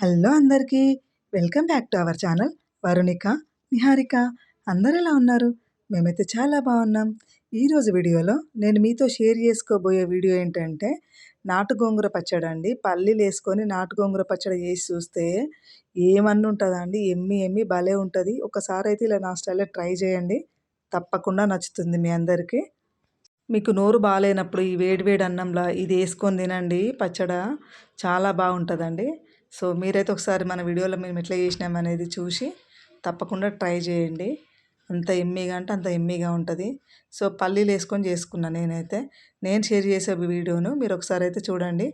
Hello అందరికీ welcome back to our channel Varunika Niharika. అందరు ఎలా ఉన్నారు? మేమైతే చాలా బాగున్నాం. ఈరోజు వీడియోలో నేను మీతో షేర్ చేసుకోబోయే వీడియో ఏంటంటే నాటు గోంగూర పచ్చడి అండి. పల్లీలు వేసుకొని నాటు గోంగూర పచ్చడి చేసి చూస్తే ఏమన్నా ఉంటుందండి ఎమ్మి ఎమ్మి భలే ఉంటుంది. ఒకసారి అయితే ఇలా నా స్టైల్లో ట్రై చేయండి. తప్పకుండా నచ్చుతుంది మీ అందరికీ. మీకు నోరు బాగాలేనప్పుడు ఈ వేడి వేడి అన్నంలో ఇది వేసుకొని తినండి. పచ్చడ చాలా బాగుంటుందండి. సో మీరైతే ఒకసారి మన వీడియోలో మేము ఎట్లా చేసినామనేది చూసి తప్పకుండా ట్రై చేయండి. అంత ఎమ్మీగా అంటే అంత ఎమ్మీగా ఉంటుంది. సో పల్లీలు వేసుకొని చేసుకున్నా నేనైతే. నేను షేర్ చేసే వీడియోను మీరు ఒకసారి అయితే చూడండి.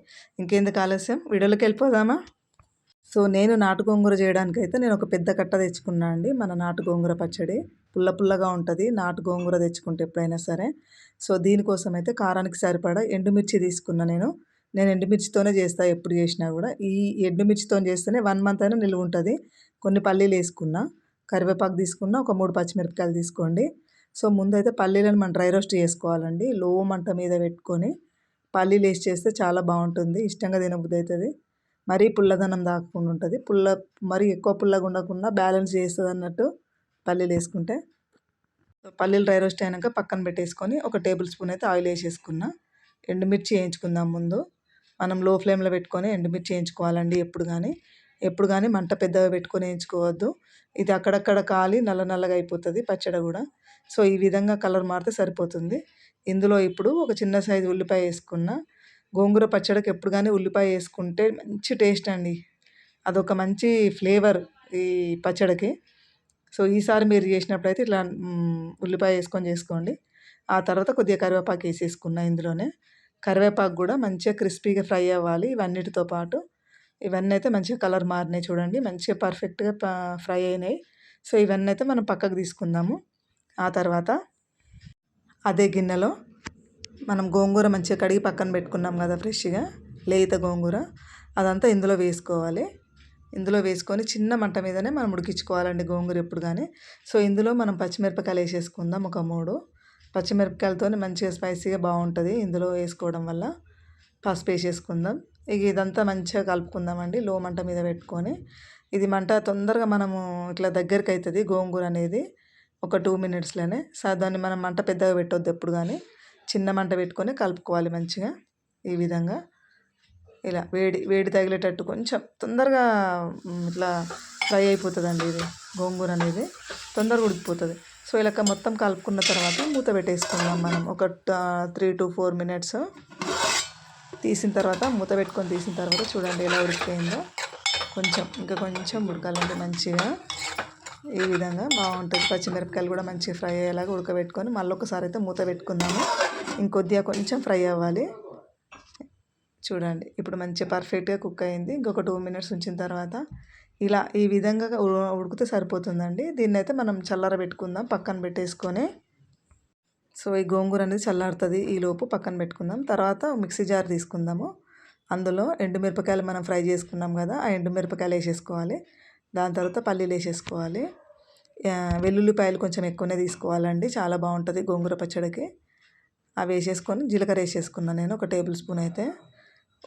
ఇంకెందుకు ఆలస్యం? వీడియోలోకి వెళ్ళిపోదామా? సో నేను నాటు గోంగూర చేయడానికి అయితే నేను ఒక పెద్ద కట్ట తెచ్చుకున్నా అండి. మన నాటు గోంగూర పచ్చడి. పుల్ల పుల్లగా ఉంటుంది. నాటు గోంగూర తెచ్చుకుంటే ఎప్పుడైనా సరే. సో దీనికోసం అయితే కారానికి సరిపడా ఎండుమిర్చి తీసుకున్నా నేను. నేను ఎండుమిర్చితోనే చేస్తా ఎప్పుడు చేసినా కూడా. ఈ ఎండుమిర్చితో చేస్తేనే వన్ మంత్ అయినా నిల్వ ఉంటుంది. కొన్ని పల్లీలు వేసుకున్నా కరివేపాకు తీసుకున్న ఒక మూడు పచ్చిమిరపకాయలు తీసుకోండి. సో ముందైతే పల్లీలను మనం డ్రై రోస్ట్ చేసుకోవాలండి. లో మంట మీద పెట్టుకొని పల్లీలు వేసి చేస్తే చాలా బాగుంటుంది. ఇష్టంగా తినబుద్ధి అవుతుంది. మరీ పుల్లదనం దాకుండా ఉంటుంది. పుల్ల మరీ ఎక్కువ పుల్లగా ఉండకుండా బ్యాలెన్స్ చేస్తుంది అన్నట్టు పల్లీలు వేసుకుంటే. పల్లీలు డ్రై రోస్ట్ అయినాక పక్కన పెట్టేసుకొని ఒక టేబుల్ స్పూన్ అయితే ఆయిల్ వేసేసుకున్నా. ఎండుమిర్చి వేయించుకుందాం ముందు. మనం లో ఫ్లేమ్లో పెట్టుకొని ఎండుమిర్చి వేయించుకోవాలండి ఎప్పుడు కానీ ఎప్పుడు కానీ మంట పెద్దగా పెట్టుకొని వేయించుకోవద్దు. ఇది అక్కడక్కడ కాలి నల్ల నల్లగా అయిపోతుంది పచ్చడి కూడా. సో ఈ విధంగా కలర్ మారితే సరిపోతుంది. ఇందులో ఇప్పుడు ఒక చిన్న సైజు ఉల్లిపాయ వేసుకున్న గోంగూర పచ్చడికి ఎప్పుడు కానీ ఉల్లిపాయ వేసుకుంటే మంచి టేస్ట్ అండి. అదొక మంచి ఫ్లేవర్ ఈ పచ్చడికి. సో ఈసారి మీరు చేసినప్పుడు అయితే ఇట్లా ఉల్లిపాయ వేసుకొని చేసుకోండి. ఆ తర్వాత కొద్దిగా కరివేపాకు వేసేసుకున్న ఇందులోనే. కరివేపాకు కూడా మంచిగా క్రిస్పీగా ఫ్రై అవ్వాలి. ఇవన్నిటితో పాటు ఇవన్నీ అయితే మంచిగా కలర్ మారినాయి చూడండి. మంచిగా పర్ఫెక్ట్గా ఫ్రై అయినాయి. సో ఇవన్నీ అయితే మనం పక్కకు తీసుకుందాము. ఆ తర్వాత అదే గిన్నెలో మనం గోంగూర మంచిగా కడిగి పక్కన పెట్టుకున్నాం కదా ఫ్రెష్గా లేత గోంగూర. అదంతా ఇందులో వేసుకోవాలి. ఇందులో వేసుకొని చిన్న మంట మీదనే మనం ఉడికించుకోవాలండి గోంగూర ఎప్పుడు కానీ సో ఇందులో మనం పచ్చిమిరపకాయలు వేసేసుకుందాం ఒక మూడు. పచ్చిమిరపకాయలతో మంచిగా స్పైసీగా బాగుంటుంది. ఇందులో వేసుకోవడం వల్ల పసుపు వేసేసుకుందాం ఇక ఇదంతా మంచిగా కలుపుకుందామండి. లో మంట మీద పెట్టుకొని. ఇది మంట తొందరగా మనము ఇట్లా దగ్గరికి అవుతుంది గోంగూర అనేది. ఒక టూ మినిట్స్లోనే. సో దాన్ని మనం మంట పెద్దగా పెట్టొద్దు ఎప్పుడు కానీ చిన్న మంట పెట్టుకొని కలుపుకోవాలి మంచిగా ఈ విధంగా. ఇలా వేడి వేడి తగిలేటట్టు కొంచెం తొందరగా ఇట్లా ఫ్రై అయిపోతుందండి ఇది గోంగూర అనేది. తొందరగా ఉడికిపోతుంది. సో ఇలా మొత్తం కలుపుకున్న తర్వాత మూత పెట్టేసుకుందాం మనం. ఒక త్రీ టు ఫోర్ మినిట్స్ తీసిన తర్వాత మూత పెట్టుకొని తీసిన తర్వాత చూడండి ఎలా ఉడికిపోయిందో. కొంచెం ఇంకా కొంచెం ఉడకాలంటే మంచిగా. ఈ విధంగా బాగుంటుంది. పచ్చిమిరపకాయలు కూడా మంచిగా ఫ్రై అయ్యేలాగా ఉడకబెట్టుకొని మళ్ళీ ఒకసారి అయితే మూత పెట్టుకుందాము. ఇంకొద్దిగా కొంచెం ఫ్రై అవ్వాలి. చూడండి ఇప్పుడు మంచిగా పర్ఫెక్ట్గా కుక్ అయింది. ఇంకొక టూ మినిట్స్ ఉంచిన తర్వాత ఇలా ఈ విధంగా ఉడికితే సరిపోతుందండి. దీన్ని అయితే మనం చల్లార పెట్టుకుందాం పక్కన పెట్టేసుకొని. సో ఈ గోంగూర అనేది చల్లారుతుంది. ఈలోపు పక్కన పెట్టుకుందాం. తర్వాత మిక్సీ జార్ తీసుకుందాము. అందులో ఎండుమిరపకాయలు మనం ఫ్రై చేసుకున్నాం కదా ఆ ఎండుమిరపకాయలు వేసేసుకోవాలి. దాని తర్వాత పల్లీలు వేసేసుకోవాలి. వెల్లుల్లిపాయలు కొంచెం ఎక్కువనే తీసుకోవాలండి. చాలా బాగుంటుంది గోంగూర పచ్చడికి. అవి వేసేసుకొని జీలకర్ర వేసేసుకున్నాను నేను ఒక టేబుల్ స్పూన్ అయితే.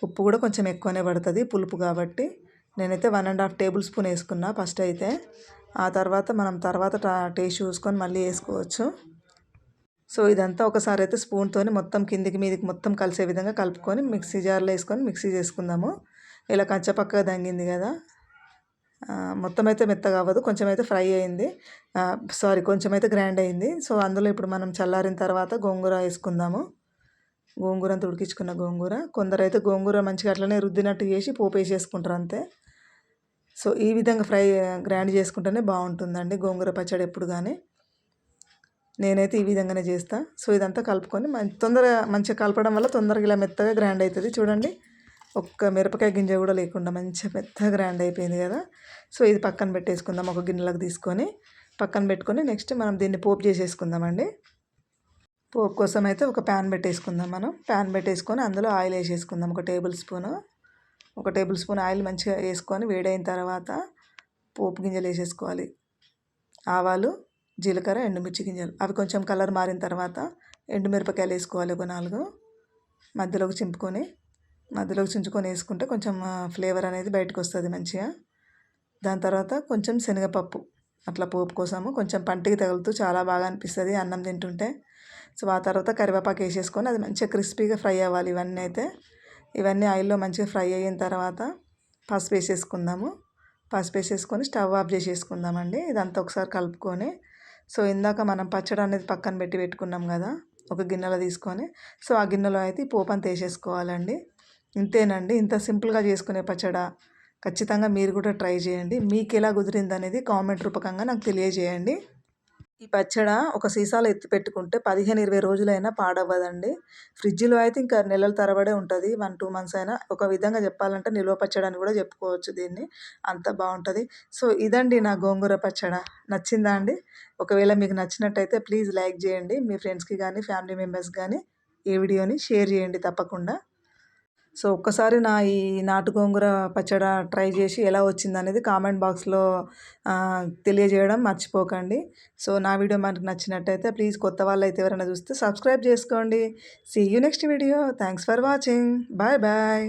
ఉప్పు కూడా కొంచెం ఎక్కువనే పడుతుంది పులుపు కాబట్టి. నేనైతే one and half tablespoon వేసుకున్నా ఫస్ట్ అయితే. ఆ తర్వాత మనం తర్వాత టేస్ట్ చూసుకొని మళ్ళీ వేసుకోవచ్చు. సో ఇదంతా ఒకసారి అయితే స్పూన్తో మొత్తం కిందికి మీదికి మొత్తం కలిసే విధంగా కలుపుకొని మిక్సీ జార్లో వేసుకొని మిక్సీ చేసుకుందాము. ఇలా కంచపక్కగా దంగింది కదా. మొత్తం అయితే మెత్తగా అవ్వదు కొంచెం అయితే ఫ్రై అయింది. సారీ కొంచెం అయితే గ్రైండ్ అయింది. సో అందులో ఇప్పుడు మనం చల్లారిన తర్వాత గోంగూర వేసుకుందాము. గోంగూర అంతా ఉడికించుకున్న గోంగూర. కొందరు అయితే గోంగూర మంచిగా అట్లనే రుద్దినట్టు చేసి పోపు వేసేసుకుంటారు అంతే. సో ఈ విధంగా ఫ్రై గ్రైండ్ చేసుకుంటేనే బాగుంటుందండి. గోంగూర పచ్చడి ఎప్పుడు కానీ నేనైతే ఈ విధంగానే చేస్తా. సో ఇదంతా కలుపుకొని మంచి తొందరగా మంచిగా కలపడం వల్ల తొందరగా ఇలా మెత్తగా గ్రైండ్ అవుతుంది చూడండి ఒక్క మిరపకాయ గింజ కూడా లేకుండా మంచిగా మెత్తగా గ్రైండ్ అయిపోయింది కదా. సో ఇది పక్కన పెట్టేసుకుందాం ఒక గిన్నెలకు తీసుకొని. పక్కన పెట్టుకొని నెక్స్ట్ మనం దీన్ని పోపు చేసేసుకుందామండి. పోపు కోసం అయితే ఒక ప్యాన్ పెట్టేసుకుందాం మనం. ప్యాన్ పెట్టేసుకొని అందులో ఆయిల్ వేసేసుకుందాం ఒక టేబుల్ స్పూను. ఒక టేబుల్ స్పూన్ ఆయిల్ మంచిగా వేసుకొని వేడైన తర్వాత పోపు గింజలు వేసేసుకోవాలి. ఆవాలు జీలకర్ర ఎండుమిర్చి గింజలు. అవి కొంచెం కలర్ మారిన తర్వాత ఎండుమిరపకాయలు వేసుకోవాలి ఒక నాలుగు. మధ్యలోకి చింపుకొని మధ్యలోకి చించుకొని వేసుకుంటే కొంచెం ఫ్లేవర్ అనేది బయటకు వస్తుంది మంచిగా. దాని తర్వాత కొంచెం శనగపప్పు. అట్లా పోపు కోసము కొంచెం పంటికి తగులుతూ చాలా బాగా అనిపిస్తుంది అన్నం తింటుంటే. సో ఆ తర్వాత కరివేపాకు వేసేసుకొని అది మంచిగా క్రిస్పీగా ఫ్రై అవ్వాలి ఇవన్నీ అయితే. ఇవన్నీ ఆయిల్లో మంచిగా ఫ్రై అయిన తర్వాత పసుపు వేసేసుకుందాము. పసుపు వేసేసుకొని స్టవ్ ఆఫ్ చేసేసుకుందామండి. ఇదంతా ఒకసారి కలుపుకొని. సో ఇందాక మనం పచ్చడి అనేది పక్కన పెట్టి పెట్టుకున్నాం కదా ఒక గిన్నెలో తీసుకొని. సో ఆ గిన్నెలో అయితే ఈ పోపు అంతా వేసేసుకోవాలండి. ఇంతేనండి. ఇంత సింపుల్గా చేసుకునే పచ్చడ. ఖచ్చితంగా మీరు కూడా ట్రై చేయండి. మీకు ఎలా కుదిరింది అనేది కామెంట్ రూపకంగా నాకు తెలియజేయండి. ఈ పచ్చడ ఒక సీసాలో ఎత్తి పెట్టుకుంటే పదిహేను ఇరవై రోజులైనా పాడవ్వదండి. ఫ్రిడ్జ్లో అయితే ఇంకా నెలల తరబడే ఉంటుంది. వన్ టూ మంత్స్ అయినా ఒక విధంగా చెప్పాలంటే నిల్వ పచ్చడి అని కూడా చెప్పుకోవచ్చు దీన్ని. అంత బాగుంటుంది. సో ఇదండి నా గోంగూర పచ్చడ. నచ్చిందా అండి? ఒకవేళ మీకు నచ్చినట్టయితే ప్లీజ్ లైక్ చేయండి. మీ ఫ్రెండ్స్కి కానీ ఫ్యామిలీ మెంబర్స్ కానీ ఈ వీడియోని షేర్ చేయండి తప్పకుండా. సో ఒక్కసారి నా ఈ నాటు గోంగూర పచ్చడి ట్రై చేసి ఎలా వచ్చింది అనేది కామెంట్ బాక్స్లో తెలియజేయడం మర్చిపోకండి. సో నా వీడియో మనకు నచ్చినట్టయితే ప్లీజ్ కొత్త వాళ్ళు అయితే ఎవరైనా చూస్తే సబ్స్క్రైబ్ చేసుకోండి. See you next video thanks for watching bye bye